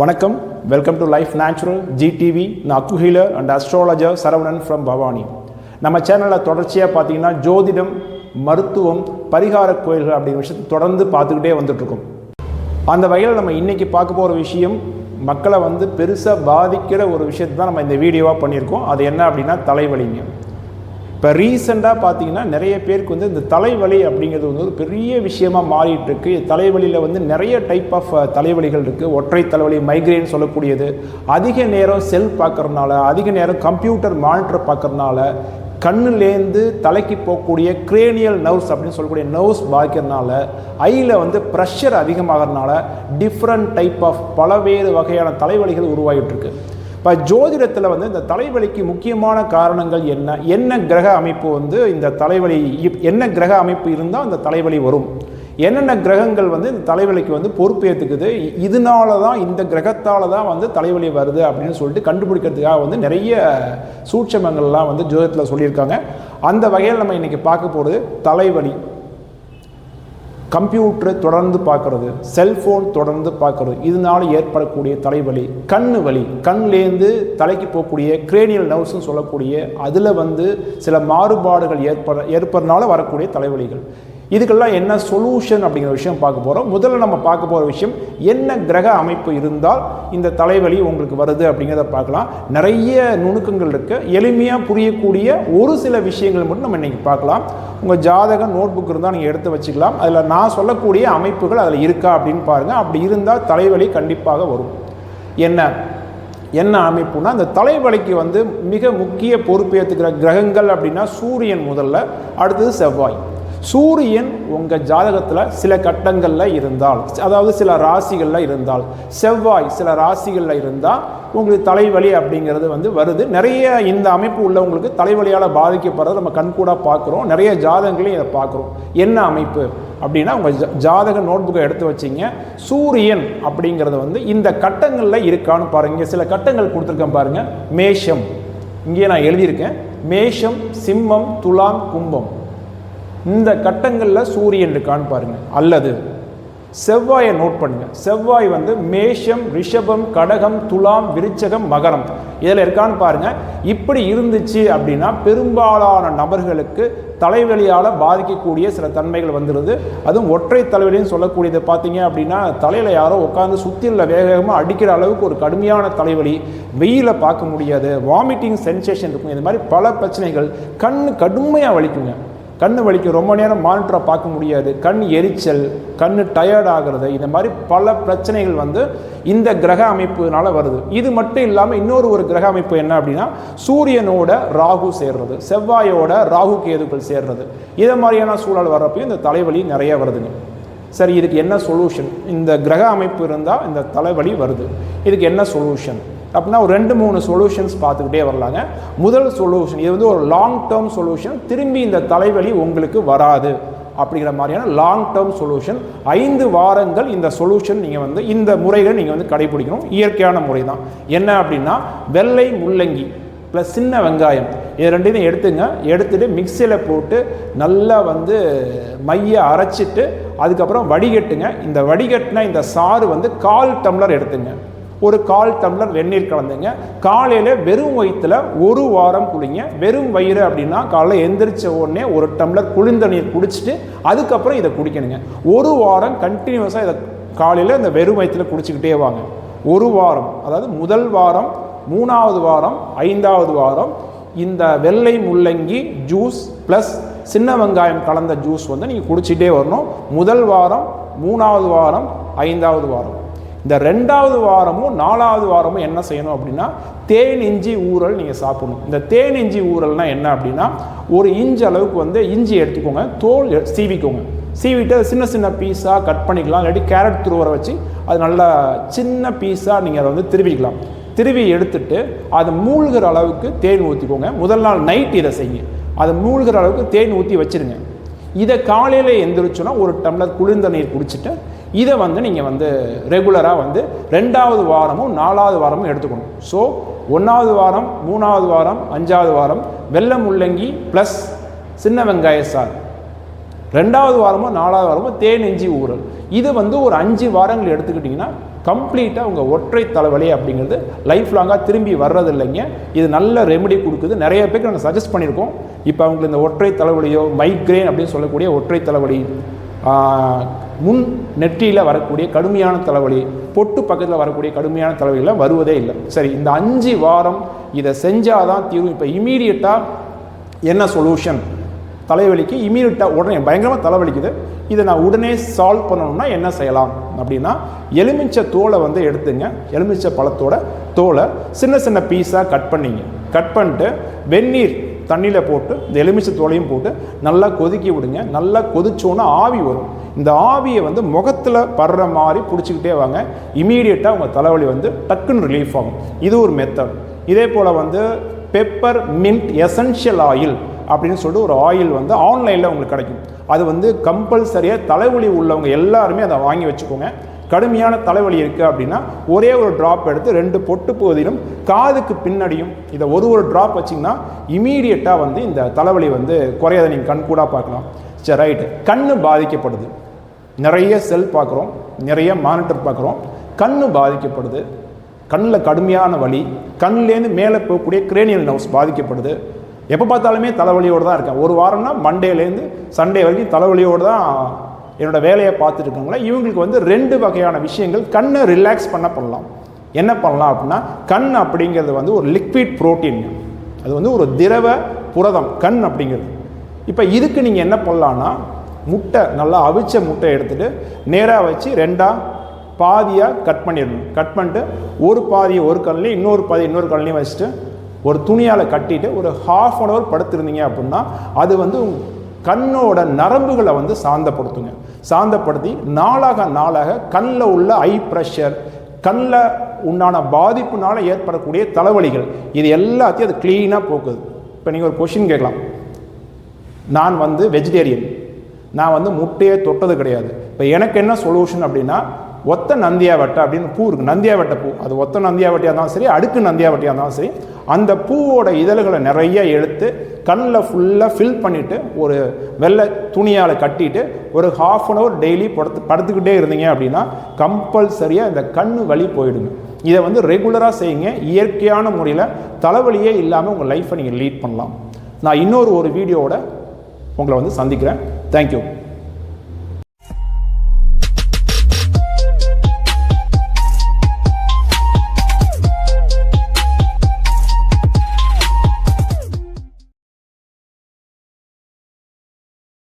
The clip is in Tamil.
வணக்கம். Welcome to life natural GTV நான் acu healer and astrologer Saravanan from Bhavani. நம்ம சேனலில் தொடர்ச்சியாக பார்த்தீங்கன்னா ஜோதிடம் மருத்துவம் பரிகார கோயில்கள் அப்படிங்கிற விஷயத்தை தொடர்ந்து பார்த்துக்கிட்டே வந்துட்ருக்கோம் அந்த வகையில் நம்ம இன்றைக்கி பார்க்க போகிற விஷயம் மக்களை வந்து பெருசாக பாதிக்கிற ஒரு விஷயத்தை தான் நம்ம இந்த வீடியோவாக பண்ணியிருக்கோம். அது என்ன அப்படின்னா தலைவலிங்க. இப்போ ரீசெண்டாக பார்த்தீங்கன்னா நிறைய பேருக்கு வந்து இந்த தலைவலி அப்படிங்கிறது வந்து ஒரு பெரிய விஷயமா மாறிட்டு இருக்கு. தலைவலியில் வந்து நிறைய டைப் ஆஃப் தலைவலிகள் இருக்குது ஒற்றை தலைவலி மைக்ரேன் சொல்லக்கூடியது. அதிக நேரம் செல் பார்க்குறதுனால அதிக நேரம் கம்ப்யூட்டர் மானிட்டர் பார்க்குறதுனால கண்ணுலேருந்து தலைக்கு போகக்கூடிய கிரேனியல் நர்வ்ஸ் அப்படின்னு சொல்லக்கூடிய நர்வ்ஸ் பாதிக்கிறதுனால ஐயில் வந்து ப்ரெஷர் அதிகமாகறதுனால டிஃப்ரெண்ட் டைப் ஆஃப் பலவேறு வகையான தலைவலிகள் உருவாகிட்டு இருக்கு. இப்போ ஜோதிடத்தில் வந்து இந்த தலைவலிக்கு முக்கியமான காரணங்கள் என்ன? என்ன கிரக அமைப்பு வந்து இந்த தலைவலி இப்- என்ன கிரக அமைப்பு இருந்தால் அந்த தலைவலி வரும். என்னென்ன கிரகங்கள் வந்து இந்த தலைவலிக்கு வந்து பொறுப்பேற்றுக்குது இதனால தான் இந்த கிரகத்தால் தான் வந்து தலைவலி வருது அப்படின்னு சொல்லிட்டு கண்டுபிடிக்கிறதுக்காக வந்து நிறைய சூட்சமங்கள்லாம் வந்து ஜோதிடத்தில் சொல்லியிருக்காங்க. அந்த வகையில் நம்ம இன்றைக்கி பார்க்க போகிறது தலைவலி. கம்ப்யூட்டரை தொடர்ந்து பார்க்கறது செல்ஃபோன் தொடர்ந்து பார்க்கறது. இதனால ஏற்படக்கூடிய தலைவலி கண் வலி. கண்லேருந்து தலைக்கு போகக்கூடிய கிரேனியல் நர்வ்ஸ்னு சொல்லக்கூடிய அதில் வந்து சில மாறுபாடுகள் ஏற்பட ஏற்படுறதுனால வரக்கூடிய தலைவலிகள். இதுக்கெல்லாம் என்ன சொல்யூஷன் அப்படிங்கிற விஷயம் பார்க்க போகிறோம் முதல்ல நம்ம பார்க்க போகிற விஷயம் என்ன கிரக அமைப்பு இருந்தால் இந்த தலைவலி உங்களுக்கு வருது அப்படிங்கிறத பார்க்கலாம். நிறைய நுணுக்கங்கள் இருக்குது எளிமையாக புரியக்கூடிய ஒரு சில விஷயங்கள் மட்டும் நம்ம இன்றைக்கி பார்க்கலாம். உங்கள் ஜாதக நோட் புக் இருந்தால் நீங்கள் எடுத்து வச்சுக்கலாம். அதில் நான் சொல்லக்கூடிய அமைப்புகள் அதில் இருக்கா அப்படின்னு பாருங்கள் அப்படி இருந்தால் தலைவலி கண்டிப்பாக வரும். என்ன? என்ன அமைப்புனா அந்த தலைவலிக்கு வந்து மிக முக்கிய பொறுப்பேற்றுக்கிற கிரகங்கள் அப்படின்னா சூரியன் முதல்ல அடுத்தது செவ்வாய். சூரியன் உங்கள் ஜாதகத்தில் சில கட்டங்களில் இருந்தால் அதாவது சில ராசிகளில் இருந்தால் செவ்வாய் சில ராசிகளில் இருந்தால் உங்களுக்கு தலைவலி அப்படிங்கிறது வந்து வருது. நிறைய இந்த அமைப்பு உள்ளவங்களுக்கு தலைவலியால் பாதிக்கப்படுறத நம்ம கண்கூடாக பார்க்குறோம். நிறைய ஜாதகங்களையும் இதை பார்க்குறோம். என்ன அமைப்பு அப்படின்னா உங்கள் ஜா- ஜாதக நோட்புக்கை எடுத்து வச்சிங்க. சூரியன் அப்படிங்கிறது வந்து இந்த கட்டங்களில் இருக்கான்னு பாருங்க. சில கட்டங்கள் கொடுத்துருக்கேன் பாருங்கள் மேஷம். இங்கே நான் எழுதியிருக்கேன். மேஷம் சிம்மம் துலாம் கும்பம். இந்த கட்டங்களில் சூரியன் இருக்கான்னு பாருங்கள் அல்லது செவ்வாயை நோட் பண்ணுங்கள் செவ்வாய் வந்து மேஷம் ரிஷபம் கடகம் துலாம் விருச்சகம் மகரம். இதில் இருக்கான்னு பாருங்க. இப்படி இருந்துச்சு அப்படின்னா பெரும்பாலான நபர்களுக்கு தலைவலியால் பாதிக்கக்கூடிய சில தன்மைகள் வந்துடுது அதுவும் ஒற்றை தலைவலின்னு சொல்லக்கூடியது பார்த்தீங்க அப்படின்னா தலையில் யாரோ உட்காந்து சுத்தியில் வேக வேகமாக அடிக்கிற அளவுக்கு ஒரு கடுமையான தலைவலி வெயில பார்க்க முடியாது வாமிட்டிங் சென்சேஷன் இருக்கும். இந்த மாதிரி பல பிரச்சனைகள் கண் கடுமையாக வலிக்குங்க. கண் வலிக்கும் ரொம்ப நேரம் மானிட்டரை பார்க்க முடியாது. கண் எரிச்சல் கண் டயர்ட் ஆகிறது இந்த மாதிரி பல பிரச்சனைகள் வந்து இந்த கிரக அமைப்புனால வருது. இது மட்டும் இல்லாமல் இன்னொரு ஒரு கிரக அமைப்பு என்ன அப்படின்னா சூரியனோட ராகு சேர்றது செவ்வாயோட ராகு கேதுக்கள் சேர்றது. இதை மாதிரியான சூழல் வர்றப்பையும் இந்த தலைவலி நிறைய வருதுங்க. சரி இதுக்கு என்ன சொல்யூஷன் இந்த கிரக அமைப்பு இருந்தால் இந்த தலைவலி வருது. இதுக்கு என்ன சொல்யூஷன் அப்படின்னா ஒரு ரெண்டு மூணு சொல்யூஷன்ஸ் பார்த்துக்கிட்டே வரலாங்க. முதல் சொல்யூஷன் இது வந்து ஒரு லாங் டேர்ம் சொல்யூஷன் திரும்பி இந்த தலைவலி உங்களுக்கு வராது அப்படிங்கிற மாதிரியான லாங் டேர்ம் சொல்யூஷன் ஐந்து வாரங்கள் இந்த சொல்யூஷன் நீங்கள் வந்து இந்த முறைகளை நீங்கள் வந்து கடைபிடிக்கணும். இயற்கையான முறை தான் என்ன அப்படின்னா வெள்ளை முள்ளங்கி ப்ளஸ் சின்ன வெங்காயம். இது ரெண்டையும் எடுத்துங்க. எடுத்துட்டு மிக்சியில் போட்டு நல்லா வந்து மைய அரைச்சிட்டு அதுக்கப்புறம் வடிகட்டுங்க. இந்த வடிகட்டின இந்த சாறு வந்து கால் டம்ளர் எடுத்துங்க. ஒரு கால் டம்ளர் வெந்நீர் கலந்துங்க. காலையில் வெறும் வயிற்றுல ஒரு வாரம் குடிங்க வெறும் வயிறு அப்படின்னா காலையில் எந்திரிச்ச உடனே ஒரு டம்ளர் குளிர்ந்த நீர் குடிச்சிட்டு அதுக்கப்புறம் இதை குடிக்கணுங்க. ஒரு வாரம் கண்டினியூஸாக இதை காலையில் இந்த வெறும் வயிற்றுல குடிச்சிக்கிட்டே வாங்க. ஒரு வாரம் அதாவது முதல் வாரம் மூணாவது வாரம் ஐந்தாவது வாரம் இந்த வெள்ளை முள்ளங்கி ஜூஸ் ப்ளஸ் சின்ன வெங்காயம் கலந்த ஜூஸ் வந்து நீங்கள் குடிச்சிட்டே வரணும். முதல் வாரம் மூணாவது வாரம் ஐந்தாவது வாரம். இந்த ரெண்டாவது வாரமும் நாலாவது வாரமும் என்ன செய்யணும் அப்படின்னா தேன் இஞ்சி ஊறல் நீங்கள் சாப்பிடணும். இந்த தேன் இஞ்சி ஊறல்னா என்ன அப்படின்னா ஒரு இஞ்சி அளவுக்கு வந்து இஞ்சி எடுத்துக்கோங்க தோல் எ- சீவிக்கோங்க. சீவிட்டு அதை சின்ன சின்ன பீஸாக கட் பண்ணிக்கலாம். இல்லாட்டி கேரட் துருவரை வச்சு அது நல்லா சின்ன பீஸாக நீங்கள் அதை வந்து திருவிக்கலாம். திருவி எடுத்துட்டு அதை மூழ்கிற அளவுக்கு தேன் ஊற்றிக்கோங்க முதல் நாள் நைட் இதை செய்யுங்க. அதை மூழ்கிற அளவுக்கு தேன் ஊற்றி வச்சிருங்க. இதை காலையில் எந்திரிச்சோன்னா ஒரு டம்ளர் குளிர்ந்த நீர் குடிச்சிட்டு இதை வந்து நீங்கள் வந்து ரெகுலராக வந்து ரெண்டாவது வாரமும் நாலாவது வாரமும் எடுத்துக்கணும். ஸோ ஒன்றாவது வாரம் மூணாவது வாரம் அஞ்சாவது வாரம் வெள்ளை முள்ளங்கி ப்ளஸ் சின்ன வெங்காய சாறு ரெண்டாவது வாரமோ நாலாவது வாரமோ தேன் இஞ்சி ஊறல். இது வந்து ஒரு அஞ்சு வாரங்கள் எடுத்துக்கிட்டிங்கன்னா கம்ப்ளீட்டாக உங்கள் ஒற்றை தலைவலி அப்படிங்கிறது லைஃப் லாங்காக திரும்பி வர்றது இல்லைங்க இது நல்ல ரெமெடி கொடுக்குது. நிறைய பேருக்கு நாங்கள் சஜஸ்ட் பண்ணியிருக்கோம். இப்போ அவங்களுக்கு இந்த ஒற்றை தலைவலியோ மைக்ரேன் அப்படின்னு சொல்லக்கூடிய ஒற்றை தலைவலி முன் நெற்றியில் வரக்கூடிய கடுமையான தலைவலி பொட்டு பக்கத்தில் வரக்கூடிய கடுமையான தலைவலிலாம் வருவதே இல்லை. சரி இந்த அஞ்சு வாரம் இதை செஞ்சால் தான் தீர்வு இப்போ இமீடியட்டாக என்ன சொல்யூஷன் தலைவலிக்கு இமீடியட்டாக உடனே பயங்கரமாக தலைவலிக்குது. இதை நான் உடனே சால்வ் பண்ணணும்னா என்ன செய்யலாம்? அப்படின்னா எலுமிச்சை தோலை வந்து எடுத்துங்க. எலுமிச்சை பழத்தோட தோலை சின்ன சின்ன பீஸாக கட் பண்ணிங்க. கட் பண்ணிட்டு வெந்நீர் தண்ணியில் போட்டு இந்த எலுமிச்சை தோலையும் போட்டு நல்லா கொதிக்கி விடுங்க. நல்லா கொதிச்சோன்னா ஆவி வரும். இந்த ஆவியை வந்து முகத்தில் படுற மாதிரி பிடிச்சிக்கிட்டே வாங்க. இமீடியட்டாக உங்கள் தலைவலி வந்து டக்குன்னு ரிலீஃப் ஆகும். இது ஒரு மெத்தட் இதே போல் வந்து பெப்பர் மின்ட் எசென்ஷியல் ஆயில் அப்படின்னு சொல்லிட்டு ஒரு ஆயில் வந்து ஆன்லைனில் உங்களுக்கு கிடைக்கும். அது வந்து கம்பல்சரியாக தலைவலி உள்ளவங்க எல்லாருமே அதை வாங்கி வச்சுக்கோங்க. கடுமையான தலைவலி இருக்குது அப்படின்னா ஒரே ஒரு ட்ராப் எடுத்து ரெண்டு பொட்டு பகுதியிலும் காதுக்கு பின்னாடியும் இதை ஒரு ஒரு ட்ராப் வச்சிங்கன்னா இமீடியட்டாக வந்து இந்த தலைவலி வந்து குறையதை நீங்கள் கண் கூட பார்க்கலாம். சரி ரைட்டு கண் பாதிக்கப்படுது. நிறைய செல் பார்க்குறோம். நிறைய மானிட்டர் பார்க்குறோம். கண் பாதிக்கப்படுது. கண்ணில் கடுமையான வலி. கண்லேருந்து மேலே போகக்கூடிய கிரேனியல் நர்வ்ஸ் பாதிக்கப்படுது. எப்போ பார்த்தாலுமே தலைவலியோடு தான் இருக்கேன். ஒரு வாரம்னா மண்டேலேருந்து சண்டே வரைக்கும் தலைவலியோடு தான் என்னோட வேலையை பார்த்துட்டு இருக்காங்களா இவங்களுக்கு வந்து ரெண்டு வகையான விஷயங்கள் கண்ணை ரிலாக்ஸ் பண்ண பண்ணலாம். என்ன பண்ணலாம் அப்படின்னா கண் அப்படிங்கிறது வந்து ஒரு லிக்விட் புரோட்டீன் அது வந்து ஒரு திரவ புரதம் கண் அப்படிங்கிறது. இப்போ இதுக்கு நீங்கள் என்ன பண்ணலான்னா முட்டை நல்லா அவிச்ச முட்டை எடுத்துகிட்டு நேராக வச்சு ரெண்டாக பாதியாக கட் பண்ணிடணும். கட் பண்ணிட்டு ஒரு பாதியை ஒரு கல்லையும் இன்னொரு பாதி இன்னொரு கல்லையும் வச்சுட்டு ஒரு துணியால் கட்டிட்டு ஒரு ஹாஃப் அன் ஹவர் படுத்திருந்தீங்க அப்படின்னா அது வந்து கண்ணோட நரம்புகளை வந்து சாந்தப்படுத்துங்க. சாந்தப்படுத்தி நாளாக நாளாக கண்ணில் உள்ள ஐ ப்ரெஷர் கண்ணில் உண்டான பாதிப்புனால ஏற்படக்கூடிய தலைவலிகள் இது எல்லாத்தையும் அது க்ளீனாக போக்குது. இப்போ நீங்கள் ஒரு கொஷின் கேட்கலாம். நான் வந்து வெஜிடேரியன் நான் வந்து முட்டையை தொட்டது கிடையாது. இப்போ எனக்கு என்ன சொல்யூஷன் அப்படின்னா ஒத்த நந்தியாவட்டை அப்படின்னு பூ இருக்குது நந்தியாவட்டை பூ. அது ஒத்த நந்தியாவட்டியாக இருந்தாலும் சரி அடுக்கு நந்தியாவட்டியாக இருந்தாலும் சரி அந்த பூவோட இதழ்களை நிறைய எடுத்து கண்ணில் ஃபுல்லாக ஃபில் பண்ணிவிட்டு ஒரு வெள்ளை துணியால் கட்டிட்டு ஒரு ஹாஃப் அன் ஹவர் டெய்லி படுத்து படுத்துக்கிட்டே இருந்தீங்க அப்படின்னா கம்பல்சரியாக இந்த கண் வலி போயிடுங்க. இதை வந்து ரெகுலராக செய்யுங்க. இயற்கையான முறையில் தலைவலியே இல்லாமல் உங்கள் லைஃப்பை நீங்கள் லீட் பண்ணலாம். நான் இன்னொரு ஒரு வீடியோவோட உங்களை வந்து சந்திக்கிறேன். தேங்க்யூ